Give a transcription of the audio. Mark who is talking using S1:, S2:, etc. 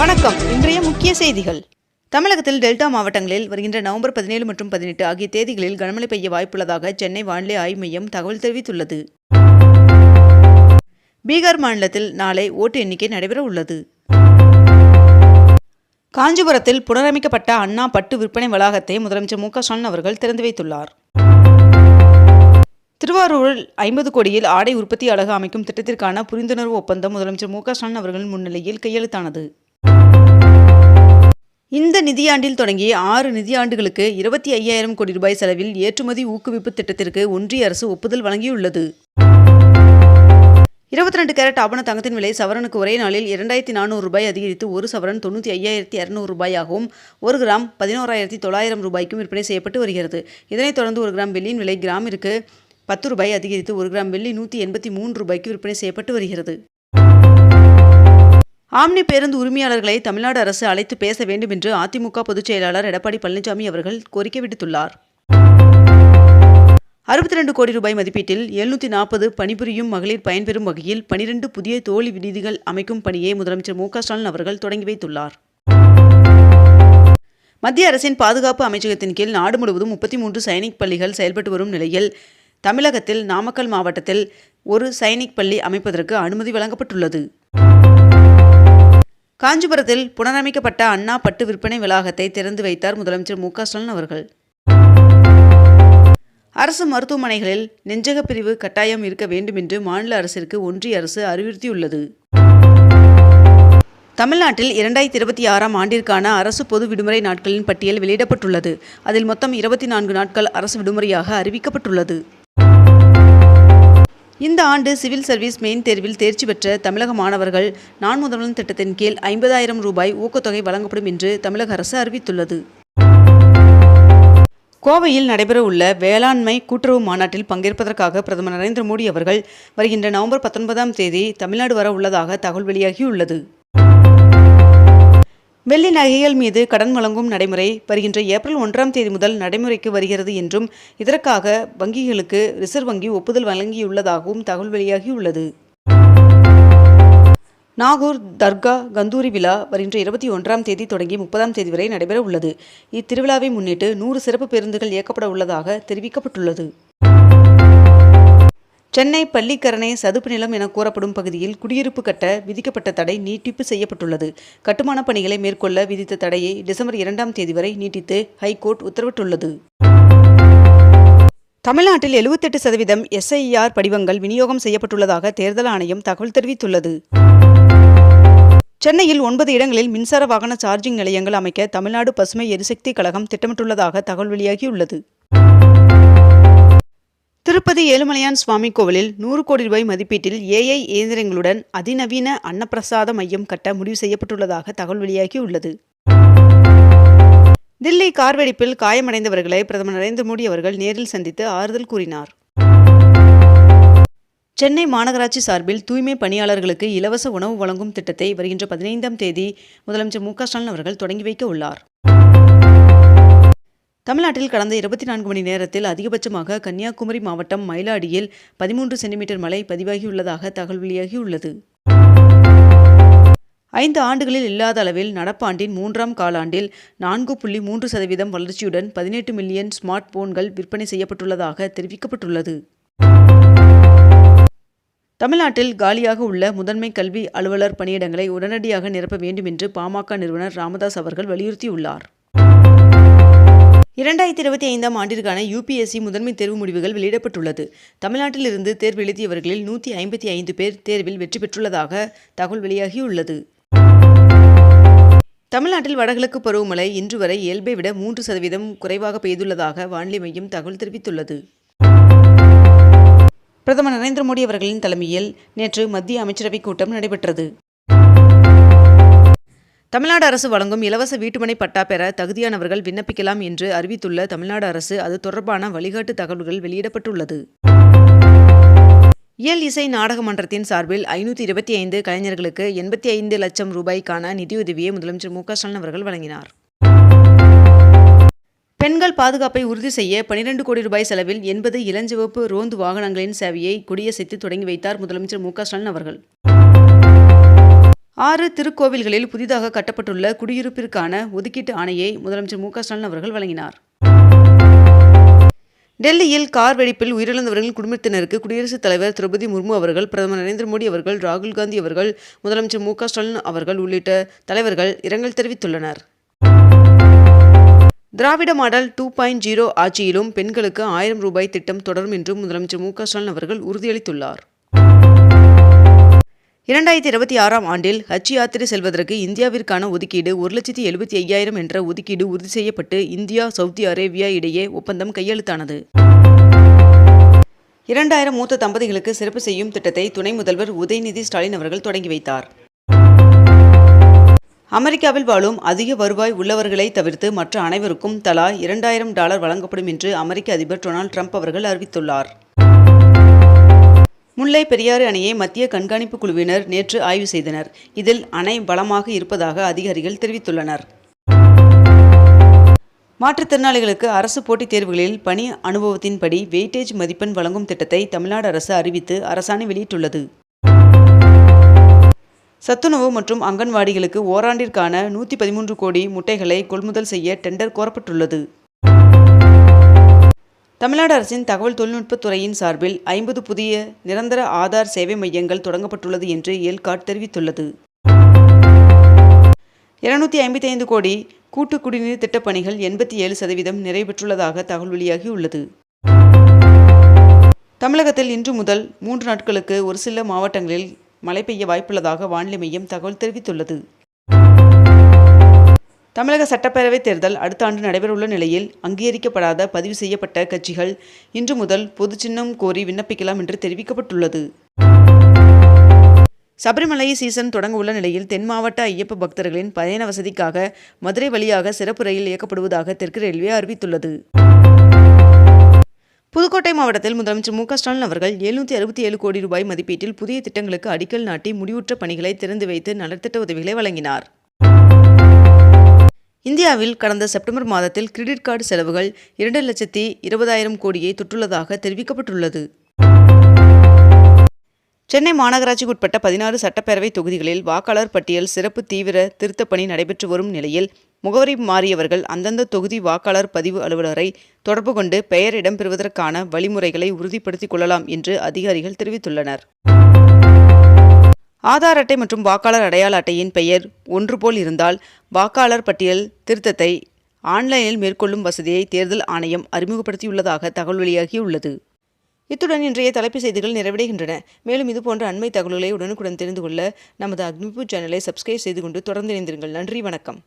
S1: வணக்கம். இன்றைய முக்கிய செய்திகள். தமிழகத்தில் டெல்டா மாவட்டங்களில் வருகின்ற நவம்பர் பதினேழு மற்றும் பதினெட்டு ஆகிய தேதிகளில் கனமழை பெய்ய வாய்ப்புள்ளதாக சென்னை வானிலை ஆய்வு மையம் தகவல் தெரிவித்துள்ளது. பீகார் மாநிலத்தில் நாளை ஓட்டு எண்ணிக்கை நடைபெற உள்ளது காஞ்சிபுரத்தில் புனரமைக்கப்பட்ட அண்ணா பட்டு விற்பனை வளாகத்தை முதலமைச்சர் மு க ஸ்டாலின் அவர்கள் திறந்து வைத்துள்ளார். திருவாரூரில் ஐம்பது கோடியில் ஆடை உற்பத்தி அழகு அமைக்கும் திட்டத்திற்கான புரிந்துணர்வு ஒப்பந்தம் முதலமைச்சர் மு க ஸ்டாலின் அவர்களின் முன்னிலையில் கையெழுத்தானது. இந்த நிதியாண்டில் தொடங்கிய ஆறு நிதியாண்டுகளுக்கு இருபத்தி ஐயாயிரம் கோடி ரூபாய் செலவில் ஏற்றுமதி ஊக்குவிப்பு திட்டத்திற்கு ஒன்றிய அரசு ஒப்புதல் வழங்கியுள்ளது. இருபத்தி ரெண்டு கேரட் ஆபண தங்கத்தின் விலை சவரனுக்கு ஒரே நாளில் இரண்டாயிரத்தி நானூறு ரூபாய் அதிகரித்து ஒரு சவரன் தொண்ணூற்றி ஐயாயிரத்தி இரநூறு ரூபாயாகவும் ஒரு கிராம் பதினோராயிரத்தி தொள்ளாயிரம் ரூபாய்க்கும் விற்பனை செய்யப்பட்டு வருகிறது. இதனைத் தொடர்ந்து ஒரு கிராம் வெள்ளியின் விலை கிராமிற்கு பத்து ரூபாய் அதிகரித்து ஒரு கிராம் வெள்ளி நூற்றி எண்பத்தி மூன்று ரூபாய்க்கு விற்பனை செய்யப்பட்டு வருகிறது. ஆம்னி பேருந்து உரிமையாளர்களை தமிழ்நாடு அரசு அழைத்து பேச வேண்டும் என்று அதிமுக பொதுச் செயலாளர் எடப்பாடி பழனிசாமி அவர்கள் கோரிக்கை விடுத்துள்ளார். அறுபத்தி ரெண்டு கோடி ரூபாய் மதிப்பீட்டில் எழுநூற்றி நாற்பது பணிபுரியும் மகளிர் பயன்பெறும் வகையில் பனிரெண்டு புதிய தோழி விடுதிகள் அமைக்கும் பணியை முதலமைச்சர் மு ஸ்டாலின் அவர்கள் தொடங்கி வைத்துள்ளார். மத்திய அரசின் பாதுகாப்பு அமைச்சகத்தின் கீழ் நாடு முழுவதும் முப்பத்தி மூன்று சைனிக் பள்ளிகள் செயல்பட்டு வரும் நிலையில் தமிழகத்தில் நாமக்கல் மாவட்டத்தில் ஒரு சைனிக் பள்ளி அமைப்பதற்கு அனுமதி வழங்கப்பட்டுள்ளது. காஞ்சிபுரத்தில் புனரமைக்கப்பட்ட அண்ணா பட்டு விற்பனை வளாகத்தை திறந்து வைத்தார் முதலமைச்சர் மு ஸ்டாலின் அவர்கள். அரசு மருத்துவமனைகளில் நெஞ்சக பிரிவு கட்டாயம் இருக்க வேண்டும் என்று மாநில அரசிற்கு ஒன்றிய அரசு அறிவுறுத்தியுள்ளது. தமிழ்நாட்டில் இரண்டாயிரத்தி இருபத்தி ஆறாம் ஆண்டிற்கான அரசு பொது விடுமுறை நாட்களின் பட்டியல் வெளியிடப்பட்டுள்ளது. அதில் மொத்தம் இருபத்தி நான்கு நாட்கள் அரசு விடுமுறையாக அறிவிக்கப்பட்டுள்ளது. இந்த ஆண்டு சிவில் சர்வீஸ் மெயின் தேர்வில் தேர்ச்சி பெற்ற தமிழக மாணவர்கள் நான் முதல்வன் திட்டத்தின் கீழ் ஐம்பதாயிரம் ரூபாய் ஊக்கத்தொகை வழங்கப்படும் என்று தமிழக அரசு அறிவித்துள்ளது. கோவையில் நடைபெறவுள்ள வேளாண்மை கூட்டுறவு மாநாட்டில் பங்கேற்பதற்காக பிரதமர் நரேந்திர மோடி அவர்கள் வருகின்ற நவம்பர் பத்தொன்பதாம் தேதி தமிழ்நாடு வர உள்ளதாக தகவல் வெளியாகியுள்ளது. வெள்ளி நகைகள் மீது கடன் வழங்கும் நடைமுறை வருகின்ற ஏப்ரல் ஒன்றாம் தேதி முதல் நடைமுறைக்கு வருகிறது என்றும் இதற்காக வங்கிகளுக்கு ரிசர்வ் வங்கி ஒப்புதல் வழங்கியுள்ளதாகவும் தகவல் வெளியாகியுள்ளது. நாகூர் தர்கா கந்தூரி விழா வருகின்ற இருபத்தி ஒன்றாம் தேதி தொடங்கி முப்பதாம் தேதி வரை நடைபெற உள்ளது இத்திருவிழாவை முன்னிட்டு நூறு சிறப்பு பேருந்துகள் இயக்கப்பட உள்ளதாக தெரிவிக்கப்பட்டுள்ளது. சென்னை பள்ளிக்கரணை சதுப்பு நிலம் என கூறப்படும் பகுதியில் குடியிருப்பு கட்ட விதிக்கப்பட்ட தடை நீட்டிப்பு செய்யப்பட்டுள்ளது. கட்டுமான பணிகளை மேற்கொள்ள விதித்த தடையை டிசம்பர் இரண்டாம் தேதி வரை நீட்டித்து ஹைகோர்ட் உத்தரவிட்டுள்ளது. தமிழ்நாட்டில் எழுபத்தெட்டு சதவீதம் எஸ்ஐஆர் படிவங்கள் விநியோகம் செய்யப்பட்டுள்ளதாக தேர்தல் ஆணையம் தகவல் தெரிவித்துள்ளது. சென்னையில் ஒன்பது இடங்களில் மின்சார வாகன சார்ஜிங் நிலையங்கள் அமைக்க தமிழ்நாடு பசுமை எரிசக்தி கழகம் திட்டமிட்டுள்ளதாக தகவல் வெளியாகியுள்ளது. திருப்பதி ஏழுமலையான் சுவாமி கோவிலில் நூறு கோடி ரூபாய் மதிப்பீட்டில் ஏஐ இயந்திரங்களுடன் அதிநவீன அன்னப்பிரசாத மையம் கட்ட முடிவு செய்யப்பட்டுள்ளதாக தகவல் வெளியாகியுள்ளது. தில்லி கார் வெடிப்பில் காயமடைந்தவர்களை பிரதமர் நரேந்திர மோடி அவர்கள் நேரில் சந்தித்து ஆறுதல் கூறினார். சென்னை மாநகராட்சி சார்பில் தூய்மை பணியாளர்களுக்கு இலவச உணவு வழங்கும் திட்டத்தை வருகின்ற பதினைந்தாம் தேதி முதலமைச்சர் மு க ஸ்டாலின் அவர்கள் தொடங்கி வைக்க உள்ளார். தமிழ்நாட்டில் கடந்த இருபத்தி நான்கு மணி நேரத்தில் அதிகபட்சமாக கன்னியாகுமரி மாவட்டம் மயிலாடியில் பதிமூன்று சென்டிமீட்டர் மழை பதிவாகியுள்ளதாக தகவல் வெளியாகியுள்ளது. ஐந்து ஆண்டுகளில் இல்லாத அளவில் நடப்பாண்டின் மூன்றாம் காலாண்டில் நான்கு புள்ளி மூன்று சதவீதம் வளர்ச்சியுடன் பதினெட்டு மில்லியன் ஸ்மார்ட் போன்கள் விற்பனை செய்யப்பட்டுள்ளதாக தெரிவிக்கப்பட்டுள்ளது. தமிழ்நாட்டில் காலியாக உள்ள முதன்மை கல்வி அலுவலர் பணியிடங்களை உடனடியாக நிரப்ப வேண்டும் என்று பாமக நிறுவனர் ராமதாஸ் அவர்கள் வலியுறுத்தியுள்ளார். இரண்டாயிரத்தி இருபத்தி ஐந்தாம் ஆண்டிற்கான யூபிஎஸ்சி முதன்மை தேர்வு முடிவுகள் வெளியிடப்பட்டுள்ளது. தமிழ்நாட்டிலிருந்து தேர்வு எழுதியவர்களில் நூற்றி ஐம்பத்தி ஐந்து பேர் தேர்வில் வெற்றி பெற்றுள்ளதாக தகவல் வெளியாகியுள்ளது. தமிழ்நாட்டில் வடகிழக்கு பருவமழை இன்று வரை இயல்பை விட மூன்று சதவீதம் குறைவாக பெய்துள்ளதாக வானிலை மையம் தகவல் தெரிவித்துள்ளது. பிரதமர் நரேந்திர மோடி அவர்களின் தலைமையில் நேற்று மத்திய அமைச்சரவைக் கூட்டம் நடைபெற்றது. தமிழ்நாடு அரசு வழங்கும் இலவச வீட்டுமனை பட்டா பெற தகுதியானவர்கள் விண்ணப்பிக்கலாம் என்று அறிவித்துள்ள தமிழ்நாடு அரசு அது தொடர்பான வழிகாட்டு தகவல்கள் வெளியிடப்பட்டுள்ளது. இயல் இசை நாடக மன்றத்தின் சார்பில் ஐநூற்றி இருபத்தி ஐந்து கலைஞர்களுக்கு எண்பத்தி ஐந்து லட்சம் ரூபாய்க்கான நிதியுதவியை முதலமைச்சர் மு க ஸ்டாலின் அவர்கள் வழங்கினார். பெண்கள் பாதுகாப்பை உறுதி செய்ய பனிரெண்டு கோடி ரூபாய் செலவில் எண்பது இளஞ்சிவப்பு ரோந்து வாகனங்களின் சேவையை கொடியசைத்து தொடங்கி வைத்தார் முதலமைச்சர் மு க ஸ்டாலின் அவர்கள். ஆறு திருக்கோவில்களில் புதிதாக கட்டப்பட்டுள்ள குடியிருப்பிற்கான ஒதுக்கீட்டு ஆணையை முதலமைச்சர் மு ஸ்டாலின் அவர்கள் வழங்கினார். டெல்லியில் கார் வெடிப்பில் உயிரிழந்தவர்களின் குடும்பத்தினருக்கு குடியரசுத் தலைவர் திரௌபதி முர்மு அவர்கள் பிரதமர் நரேந்திர மோடி அவர்கள் ராகுல் காந்தி அவர்கள் முதலமைச்சர் மு ஸ்டாலின் அவர்கள் உள்ளிட்ட தலைவர்கள் இரங்கல் தெரிவித்துள்ளனர். Dravida model two point zero ஆட்சியிலும் பெண்களுக்கு ஆயிரம் ரூபாய் திட்டம் தொடரும் என்றும் முதலமைச்சர் மு ஸ்டாலின் அவர்கள் உறுதியளித்துள்ளார். இரண்டாயிரத்தி இருபத்தி ஆறாம் ஆண்டில் ஹஜ் யாத்திரை செல்வதற்கு இந்தியாவிற்கான ஒதுக்கீடு ஒரு லட்சத்தி எழுபத்தி ஐயாயிரம் என்ற ஒதுக்கீடு உறுதி செய்யப்பட்டு இந்தியா சவுதி அரேபியா இடையே ஒப்பந்தம் கையெழுத்தானது. இரண்டாயிரம் மூத்த தம்பதிகளுக்கு சிறப்பு செய்யும் திட்டத்தை துணை முதல்வர் உதயநிதி ஸ்டாலின் அவர்கள் தொடங்கி வைத்தார். அமெரிக்காவில் வாழும் அதிக வருவாய் உள்ளவர்களை தவிர்த்து மற்ற அனைவருக்கும் தலா இரண்டாயிரம் டாலர் வழங்கப்படும் என்று அமெரிக்க அதிபர் டொனால்ட் ட்ரம்ப் அவர்கள் அறிவித்துள்ளார். முல்லை பெரியாறு அணையை மத்திய கண்காணிப்பு குழுவினர் நேற்று ஆய்வு செய்தனர். இதில் அணை பலமாக இருப்பதாக அதிகாரிகள் தெரிவித்துள்ளனர். மாற்றுத்திறனாளிகளுக்கு அரசு போட்டித் தேர்வுகளில் பணி அனுபவத்தின்படி வெயிட்டேஜ் மதிப்பெண் வழங்கும் திட்டத்தை தமிழ்நாடு அரசு அறிவித்து அரசாணை வெளியிட்டுள்ளது. சத்துணவு மற்றும் அங்கன்வாடிகளுக்கு ஓராண்டிற்கான நூற்றி பதிமூன்று கோடி முட்டைகளை கொள்முதல் செய்ய டெண்டர் கோரப்பட்டுள்ளது. தமிழ்நாடு அரசின் தகவல் தொழில்நுட்பத்துறையின் சார்பில் ஐம்பது புதிய நிரந்தர ஆதார் சேவை மையங்கள் தொடங்கப்பட்டுள்ளது என்று ஏல்காட் தெரிவித்துள்ளது. இருநூத்தி ஐம்பத்தி ஐந்து கோடி கூட்டு குடிநீர் திட்டப்பணிகள் எண்பத்தி ஏழு சதவீதம் நிறைவேற்றுள்ளதாக தகவல் வெளியாகியுள்ளது. தமிழகத்தில் இன்று முதல் மூன்று நாட்களுக்கு ஒரு சில மாவட்டங்களில் மழை பெய்ய வாய்ப்புள்ளதாக வானிலை மையம் தகவல் தெரிவித்துள்ளது. தமிழக சட்டப்பேரவைத் தேர்தல் அடுத்த ஆண்டு நடைபெறவுள்ள நிலையில் அங்கீகரிக்கப்படாத பதிவு செய்யப்பட்ட கட்சிகள் இன்று முதல் பொது சின்னம் கோரி விண்ணப்பிக்கலாம் என்று தெரிவிக்கப்பட்டுள்ளது. சபரிமலை சீசன் தொடங்க உள்ள நிலையில் தென் மாவட்ட ஐயப்ப பக்தர்களின் பயண வசதிக்காக மதுரை வழியாக சிறப்பு ரயில் இயக்கப்படுவதாக தெற்கு ரயில்வே அறிவித்துள்ளது. புதுக்கோட்டை மாவட்டத்தில் முதலமைச்சர் மு க ஸ்டாலின் அவர்கள் எழுநூற்றி அறுபத்தி ஏழு கோடி ரூபாய் மதிப்பீட்டில் புதிய திட்டங்களுக்கு அடிக்கல் நாட்டி முடிவுற்ற பணிகளை திறந்து வைத்து நலத்திட்ட உதவிகளை வழங்கினார். இந்தியாவில் கடந்த செப்டம்பர் மாதத்தில் கிரெடிட் கார்டு செலவுகள் இரண்டு லட்சத்தி இருபதாயிரம் கோடியை தொட்டுள்ளதாக தெரிவிக்கப்பட்டுள்ளது. சென்னை மாநகராட்சிக்குட்பட்ட பதினாறு சட்டப்பேரவை தொகுதிகளில் வாக்காளர் பட்டியல் சிறப்பு தீவிர திருத்தப் பணி நடைபெற்று வரும் நிலையில் முகவரி மாறியவர்கள் அந்தந்த தொகுதி வாக்காளர் பதிவு அலுவலரை தொடர்பு கொண்டு பெயர் இடம்பெறுவதற்கான வழிமுறைகளை உறுதிப்படுத்திக் கொள்ளலாம் என்று அதிகாரிகள் தெரிவித்துள்ளனர். ஆதார் அட்டை மற்றும் வாக்காளர் அடையாள அட்டையின் பெயர் ஒன்று போல் இருந்தால் வாக்காளர் பட்டியல் திருத்தத்தை ஆன்லைனில் மேற்கொள்ளும் வசதியை தேர்தல் ஆணையம் அறிமுகப்படுத்தியுள்ளதாக தகவல் வெளியாகியுள்ளது. இத்துடன் இன்றைய தலைப்புச் செய்திகள் நிறைவடைகின்றன. மேலும் இதுபோன்ற அண்மை தகவல்களை உடனுக்குடன் தெரிந்து கொள்ள நமது அக்னிபூ சேனலை சப்ஸ்கிரைப் செய்து கொண்டு தொடர்ந்து இணைந்திருங்கள். நன்றி வணக்கம்.